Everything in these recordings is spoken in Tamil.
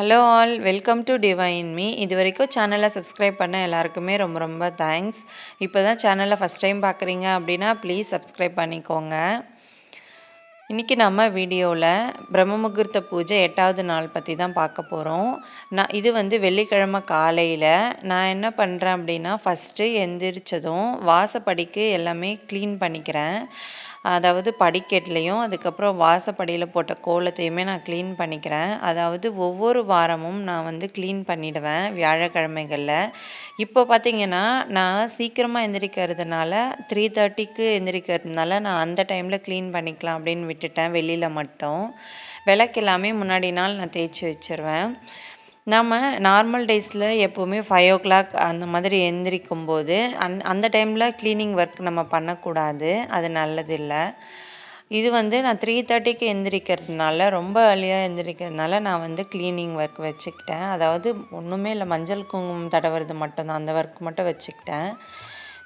Hello all welcome to divine me இது வரைக்கும் சேனலை சப்ஸ்கிரைப் பண்ண எல்லாருக்குமே ரொம்ப ரொம்ப தேங்க்ஸ் இப்போ தான் சேனலை ஃபஸ்ட் டைம் பார்க்குறீங்க அப்படின்னா ப்ளீஸ் சப்ஸ்கிரைப் பண்ணிக்கோங்க. இன்றைக்கி நம்ம வீடியோவில் பிரம்ம முகூர்த்த பூஜை எட்டாவது நாள் பற்றி தான் பார்க்க போகிறோம் நான் இது வந்து வெள்ளிக்கிழமை காலையில் நான் என்ன பண்ணுறேன் அப்படின்னா ஃபஸ்ட்டு எந்திரிச்சதும் வாசப்படிக்கு எல்லாமே க்ளீன் பண்ணிக்கிறேன். அதாவது படிக்கட்டுலையும் அதுக்கப்புறம் வாசப்படியில் போட்ட கோலத்தையுமே நான் க்ளீன் பண்ணிக்கிறேன். அதாவது ஒவ்வொரு வாரமும் நான் வந்து க்ளீன் பண்ணிவிடுவேன் வியாழக்கிழமைகளில். இப்போ பார்த்திங்கன்னா நான் சீக்கிரமாக எந்திரிக்கிறதுனால த்ரீ தேர்ட்டிக்கு எந்திரிக்கிறதுனால நான் அந்த டைமில் க்ளீன் பண்ணிக்கலாம் அப்படின்னு விட்டுட்டேன் வெளியில் மட்டும். விளக்கு எல்லாமே முன்னாடி நாள் நான் தேய்ச்சி வச்சுருவேன். நம்ம நார்மல் டேஸில் எப்போவுமே ஃபைவ் ஓ கிளாக் அந்த மாதிரி எந்திரிக்கும் போது அந் அந்த டைமில் க்ளீனிங் ஒர்க் நம்ம பண்ணக்கூடாது. அது நல்லதில்லை. இது வந்து நான் த்ரீ தேர்ட்டிக்கு எந்திரிக்கிறதுனால ரொம்ப ஏர்லியாக எந்திரிக்கிறதுனால நான் வந்து க்ளீனிங் ஒர்க் வச்சுக்கிட்டேன். அதாவது ஒன்றுமே இல்லை மஞ்சள் குங்குமம் தடவுறது மட்டும்தான். அந்த ஒர்க் மட்டும் வச்சுக்கிட்டேன்.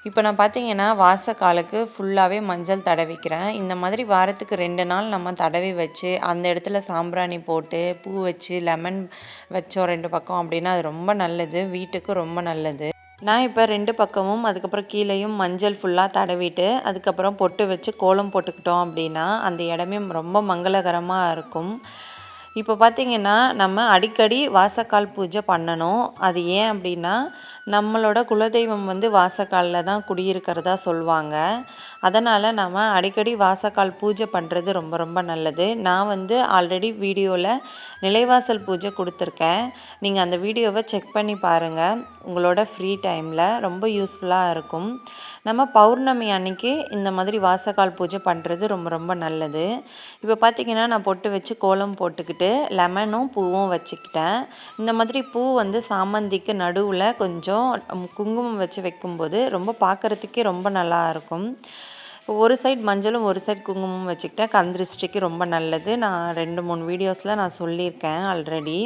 இப்போ நான் பார்த்தீங்கன்னா வாசக்காலுக்கு ஃபுல்லாகவே மஞ்சள் தடவிக்கிறேன். இந்த மாதிரி வாரத்துக்கு ரெண்டு நாள் நம்ம தடவி வச்சு அந்த இடத்துல சாம்பிராணி போட்டு பூ வச்சு லெமன் வச்சோம் ரெண்டு பக்கம் அப்படின்னா அது ரொம்ப நல்லது. வீட்டுக்கு ரொம்ப நல்லது. நான் இப்போ ரெண்டு பக்கமும் அதுக்கப்புறம் கீழேயும் மஞ்சள் ஃபுல்லாக தடவிட்டு அதுக்கப்புறம் பொட்டு வச்சு கோலம் போட்டுக்கிட்டோம் அப்படின்னா அந்த இடமே ரொம்ப மங்களகரமாக இருக்கும். இப்போ பார்த்திங்கன்னா நம்ம அடிக்கடி வாசக்கால் பூஜை பண்ணணும். அது ஏன் அப்படின்னா நம்மளோட குலதெய்வம் வந்து வாசக்காலில் தான் குடியிருக்கிறதா சொல்லுவாங்க அதனால் நம்ம அடிக்கடி வாசக்கால் பூஜை பண்ணுறது ரொம்ப ரொம்ப நல்லது. நான் வந்து ஆல்ரெடி வீடியோவில் நிலைவாசல் பூஜை கொடுத்துருக்கேன். நீங்கள் அந்த வீடியோவை செக் பண்ணி பாருங்கள் உங்களோட ஃப்ரீ டைமில் ரொம்ப யூஸ்ஃபுல்லாக இருக்கும். நம்ம பௌர்ணமி அன்னைக்கு இந்த மாதிரி வாசக்கால் பூஜை பண்ணுறது ரொம்ப ரொம்ப நல்லது. இப்போ பார்த்திங்கன்னா நான் பொட்டு வச்சு கோலம் போட்டுக்கிட்டு லெமனும் பூவும் வச்சுக்கிட்டேன். இந்த மாதிரி பூ வந்து சாமந்திக்கு நடுவில் கொஞ்சம் கொஞ்சம் குங்குமம் வச்சு வைக்கும்போது ரொம்ப பார்க்குறதுக்கே ரொம்ப நல்லா இருக்கும். ஒரு சைட் மஞ்சளும் ஒரு சைட் குங்குமம் வச்சுக்கிட்டேன். கந்திருஷ்டிக்கு ரொம்ப நல்லது. நான் ரெண்டு மூணு வீடியோஸில் நான் சொல்லியிருக்கேன் ஆல்ரெடி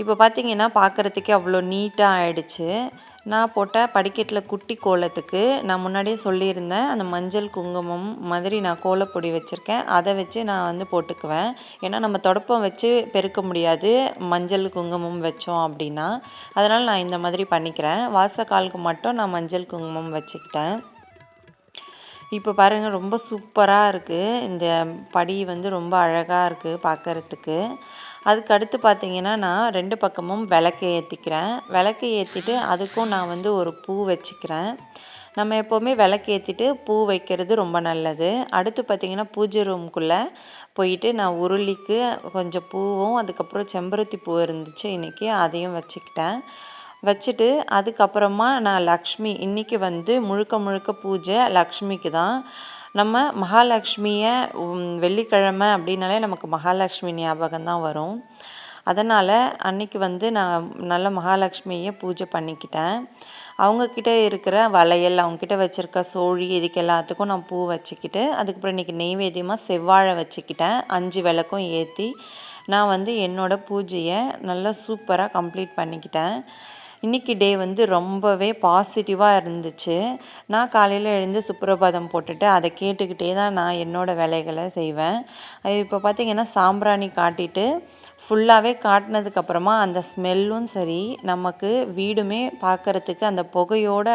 இப்போ பார்த்தீங்கன்னா பார்க்குறதுக்கே அவ்வளோ நீட்டாக ஆயிடுச்சு. நான் போட்ட படிக்கட்டில் குட்டி கோலத்துக்கு நான் முன்னாடியே சொல்லியிருந்தேன். அந்த மஞ்சள் குங்குமம் மாதிரி நான் கோலப்பொடி வச்சுருக்கேன். அதை வச்சு நான் வந்து போட்டுக்குவேன். ஏன்னா நம்ம தொடப்பம் வச்சு பெருக்க முடியாது. மஞ்சள் குங்குமம் வச்சோம் அப்படின்னா. அதனால் நான் இந்த மாதிரி பண்ணிக்கிறேன். வாசக்காலுக்கு மட்டும் நான் மஞ்சள் குங்குமம் வச்சுக்கிட்டேன். இப்போ பாருங்கள் ரொம்ப சூப்பராக இருக்குது இந்த படி வந்து ரொம்ப அழகாக இருக்குது பார்க்குறதுக்கு அதுக்கு அடுத்து பார்த்தீங்கன்னா நான் ரெண்டு பக்கமும் விளக்கு ஏற்றிக்கிறேன் விளக்கு ஏற்றிட்டு அதுக்கும் நான் வந்து ஒரு பூ வச்சுக்கிறேன். நம்ம எப்போவுமே விளக்கு ஏற்றிட்டு பூ வைக்கிறது ரொம்ப நல்லது. அடுத்து பார்த்திங்கன்னா பூஜை ரூம்குள்ளே போயிட்டு நான் உருளிக்கு கொஞ்சம் பூவும் அதுக்கப்புறம் செம்பருத்தி பூ இருந்துச்சு இன்றைக்கி அதையும் வச்சுக்கிட்டேன். வச்சுட்டு அதுக்கப்புறமா நான் லக்ஷ்மி இன்றைக்கி வந்து முழுக்க முழுக்க பூஜை லக்ஷ்மிக்கு தான் நம்ம மகாலட்சுமியை வெள்ளிக்கிழமை அப்படின்னாலே நமக்கு மகாலட்சுமி ஞாபகம் தான் வரும். அதனால் அன்னைக்கு வந்து நான் நல்ல மகாலட்சுமியை பூஜை பண்ணிக்கிட்டேன். அவங்கக்கிட்ட இருக்கிற வளையல் அவங்கக்கிட்ட வச்சுருக்க சோழி இதுக்கு எல்லாத்துக்கும் நான் பூ வச்சுக்கிட்டு அதுக்கப்புறம் இன்றைக்கி நெய்வேத்தியமாக செவ்வாழை வச்சுக்கிட்டேன். அஞ்சு விளக்கும் ஏற்றி நான் வந்து என்னோடய பூஜையை நல்லா சூப்பராக கம்ப்ளீட் பண்ணிக்கிட்டேன். இன்றைக்கி டே வந்து ரொம்பவே பாசிட்டிவாக இருந்துச்சு. நான் காலையில் எழுந்து சுப்ரபாதம் போட்டுட்டு அதை கேட்டுக்கிட்டே தான் நான் என்னோடய வேலைகளை செய்வேன். இப்போ பார்த்திங்கன்னா சாம்பிராணி காட்டிட்டு ஃபுல்லாகவே காட்டினதுக்கப்புறமா அந்த ஸ்மெல்லும் சரி நமக்கு வீடுமே பார்க்குறதுக்கு அந்த புகையோட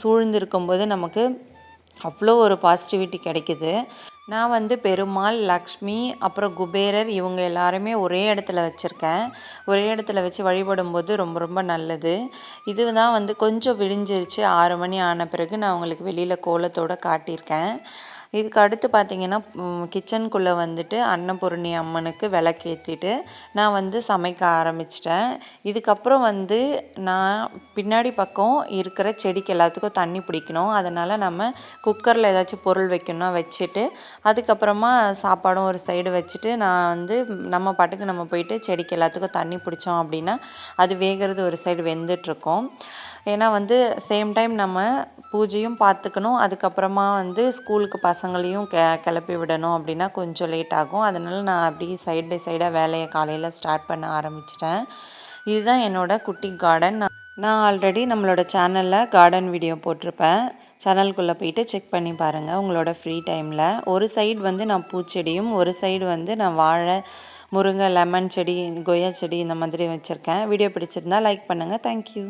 சூழ்ந்திருக்கும்போது நமக்கு அவ்வளோ ஒரு பாசிட்டிவிட்டி கிடைக்குது. நான் வந்து பெருமாள் லக்ஷ்மி அப்புறம் குபேரர் இவங்க எல்லாருமே ஒரே இடத்துல வச்சுருக்கேன். ஒரே இடத்துல வச்சு வழிபடும்போது ரொம்ப ரொம்ப நல்லது. இது தான் வந்து கொஞ்சம் விடிஞ்சிருச்சு. ஆறு மணி ஆன பிறகு நான் உங்களுக்கு வெளியில் கோலத்தோடு காட்டியிருக்கேன். இதுக்கு அடுத்து பார்த்திங்கன்னா கிச்சனுக்குள்ளே வந்துட்டு அன்னபூரணி அம்மனுக்கு விளக்கேற்றிட்டு நான் வந்து சமைக்க ஆரம்பிச்சிட்டேன். இதுக்கப்புறம் வந்து நான் பின்னாடி பக்கம் இருக்கிற செடிக்கு எல்லாத்துக்கும் தண்ணி பிடிக்கணும். அதனால் நம்ம குக்கரில் ஏதாச்சும் பொருள் வைக்கணும்னா வச்சுட்டு அதுக்கப்புறமா சாப்பாடும் ஒரு சைடு வச்சுட்டு நான் வந்து நம்ம பாட்டுக்கு நம்ம போயிட்டு செடிக்கு எல்லாத்துக்கும் தண்ணி பிடிச்சோம் அப்படின்னா அது வேகிறது ஒரு சைடு வெந்துட்டுருக்கோம். ஏன்னா வந்து சேம் டைம் நம்ம பூஜையும் பார்த்துக்கணும். அதுக்கப்புறமா வந்து ஸ்கூலுக்கு பசங்களையும் கெ கிளப்பி விடணும் அப்படின்னா கொஞ்சம் லேட் ஆகும். அதனால் நான் அப்படியே சைட் பை சைடாக வேலையை காலையில் ஸ்டார்ட் பண்ண ஆரம்பிச்சிட்டேன். இதுதான் என்னோடய குட்டி கார்டன் நான் ஆல்ரெடி நம்மளோட சேனலில் கார்டன் வீடியோ போட்டிருப்பேன். சேனல்குள்ளே போயிட்டு செக் பண்ணி பாருங்கள் உங்களோட ஃப்ரீ டைமில் ஒரு சைடு வந்து நான் பூச்செடியும் ஒரு சைடு வந்து நான் வாழை முருங்கை லெமன் செடி கொய்யா செடி இந்த மாதிரி வச்சுருக்கேன். வீடியோ பிடிச்சிருந்தா லைக் பண்ணுங்கள் தேங்க்யூ